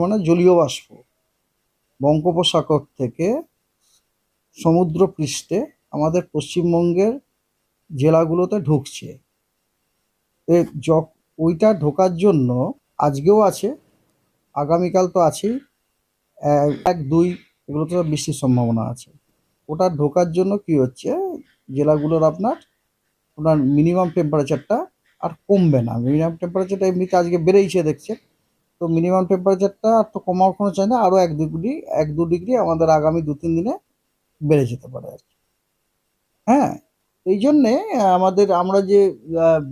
মানে জলীয় বাষ্প বঙ্গোপসাগর থেকে সমুদ্র পৃষ্ঠে আমাদের পশ্চিমবঙ্গের জেলাগুলোতে ঢুকছে। ওইটা ঢোকার জন্য আজকেও আছে, আগামীকাল তো আছেই। এক, দুই, এগুলোতে তো বৃষ্টির সম্ভাবনা আছে। ওটা ঢোকার জন্য কি হচ্ছে, জেলাগুলোর আপনার ওনার মিনিমাম টেম্পারেচারটা আর কমবে না। মিনিমাম টেম্পারেচারটা এমনিতে আজকে বেড়েইছে দেখছে তো মিনিমাম টেম্পারেচারটা আর তো কমার কোনো চাই না আরও এক দু ডিগ্রি এক দু ডিগ্রি আমাদের আগামী দু তিন দিনে বেড়ে যেতে পারে আর কি। হ্যাঁ এই জন্যে আমাদের, আমরা যে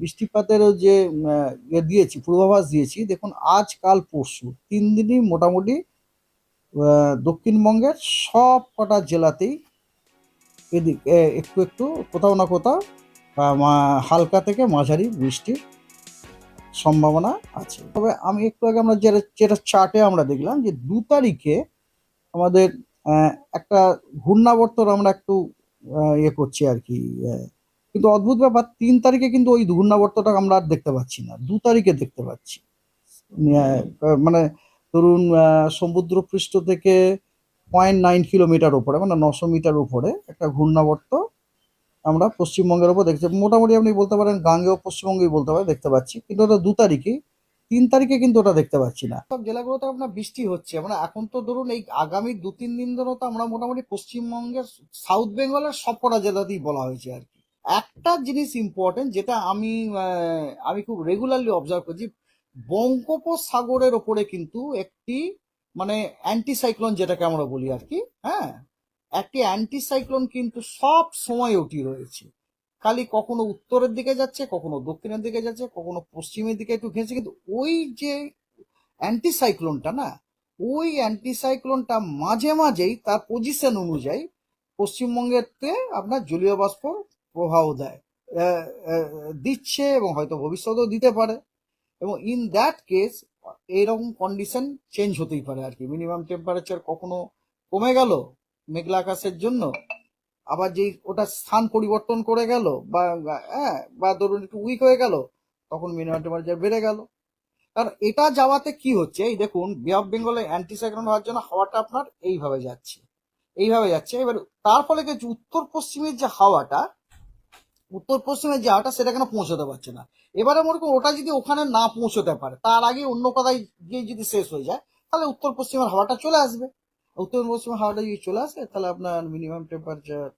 বৃষ্টিপাতেরও যে দিয়েছি, পূর্বাভাস দিয়েছি, দেখুন আজ, কাল, পরশু তিন দিনই মোটামুটি দক্ষিণবঙ্গের সব কটা জেলাতেই এদিক একটু একটু কোথাও না কোথাও হালকা থেকে মাঝারি বৃষ্টির সম্ভাবনা আছে। তবে আমি একটু আগে আমরা যেটা যেটা চার্টে আমরা দেখলাম যে দু তারিখে আমাদের একটা ঘূর্ণাবর্তন আমরা একটু ইয়ে করছি আর কি কিন্তু অদ্ভুত ব্যাপার, তিন তারিখে কিন্তু ওই ঘূর্ণাবর্তটা আমরা আর দেখতে পাচ্ছি না, দু তারিখে দেখতে পাচ্ছি। মানে ধরুন সমুদ্রপৃষ্ঠ থেকে পয়েন্ট নাইন কিলোমিটার উপরে মানে নশো মিটার উপরে একটা ঘূর্ণাবর্ত আমরা পশ্চিমবঙ্গের উপর দেখছি মোটামুটি আপনি বলতে পারেন গাঙ্গেয় পশ্চিমবঙ্গেই বলতে পারেন, দেখতে পাচ্ছি। কিন্তু ওটা দু তারিখে তিন তারিখে কিন্তু ওটা দেখতে পাচ্ছি না। সব জেলাগুলোতে আপনার বৃষ্টি হচ্ছে। মানে এখন তো ধরুন এই আগামী দু তিন দিন ধরে তো আমরা মোটামুটি পশ্চিমবঙ্গের সাউথ বেঙ্গলের সবকটা জেলাতেই বলা হয়েছে আর কি। একটা জিনিস ইম্পর্টেন্ট যেটা আমি আমি খুব রেগুলারলি অবজার্ভ করছি, বঙ্গোপসাগরের ওপরে কিন্তু একটি মানে অ্যান্টিসাইক্লোন যেটাকে আমরা বলি আর কি হ্যাঁ? একটি অ্যান্টিসাইক্লোন কিন্তু সব সময় ওটি রয়েছে। খালি কখনো উত্তরের দিকে যাচ্ছে, কখনো দক্ষিণের দিকে যাচ্ছে, কখনো পশ্চিমের দিকে একটু ঘেঁচে কিন্তু ওই যে অ্যান্টিসাইক্লোনটা না, ওই অ্যান্টিসাইক্লোনটা মাঝে মাঝেই তার পজিশন অনুযায়ী পশ্চিমবঙ্গেতে আপনার জলীয় বাষ্প প্রভাব দেয় দিচ্ছে এবং হয়তো ভবিষ্যতেও দিতে পারে। এবং ইন দ্যাট কেস এইরকম কন্ডিশন চেঞ্জ হতেই পারে আর কি। মিনিমাম টেম্পারেচার কখনো কমে গেল মেঘলা আকাশের জন্য। আবার যেই ওটা স্থান পরিবর্তন করে গেল বা হ্যাঁ বা ধরুন একটু উইক হয়ে গেল, তখন মিনিমাম টেম্পারেচার বেড়ে গেল। কারণ এটা যাওয়াতে কি হচ্ছে, এই দেখুন বে অফ বেঙ্গলে অ্যান্টিসাইক্লোন হওয়ার জন্য হাওয়াটা আপনার এইভাবে যাচ্ছে এইভাবে যাচ্ছে। এবার তার ফলে কি উত্তর পশ্চিমের যে হাওয়াটা উত্তর পশ্চিমের যে হাওয়াটা সেটা কেন পৌঁছতে পারছে না? এবারে মনে করুন, ওটা যদি ওখানে না পৌঁছতে পারে, তার আগে অন্য কোথায় গিয়ে যদি শেষ হয়ে যায়, তাহলে উত্তর পশ্চিমের হাওয়াটা চলে আসবে। উত্তর মৌসুমে হাওয়াটা যদি চলে আসে তাহলে আপনার মিনিমাম টেম্পারেচার